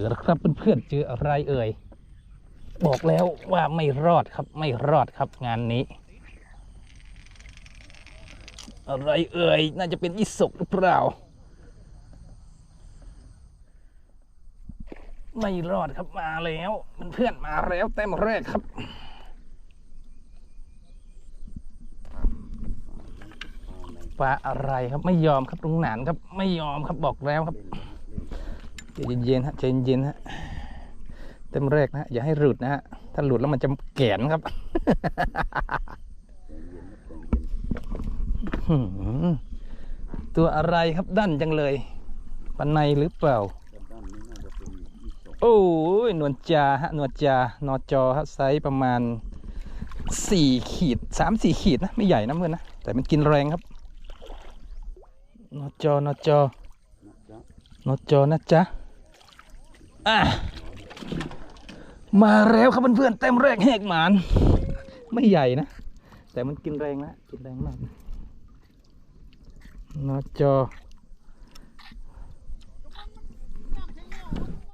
อแล้วครับเพื่อนๆเจออะไรเอ่ย บอกแล้วว่าไม่รอดครับไม่รอดครับงานนี้ อะไรเอ่ย น่าจะเป็นอิศกหรือเปล่า ไม่รอดครับมาแล้วเพื่อนๆมาแล้วแต้มแรกครับปลาอะไรครับไม่ยอมครับลุงหนานครับไม่ยอมครับบอกแล้วครับ เย็นๆฮะใจเย็นๆฮะเต็มแรกนะอย่าให้หลุดนะฮะถ้าหลุดแล้วมันจะแกนครับตัวอะไรครับดันจังเลยปันในหรือเปล่า โอ้ยนวลจาฮะนวลจานอจอฮะไซส์ประมาณสี่ขีดสามสี่ขีดนะ ไม่ใหญ่นะเพื่อนนะ แต่มันกินแรงครับ นอจอนอจอนอจอนะจ๊ะ อะมาแล้วครับเพื่อนๆเต็มแรกแหกหมาน ไม่ใหญ่นะ แต่มันกินแรงนะกินแรงมากนะจอ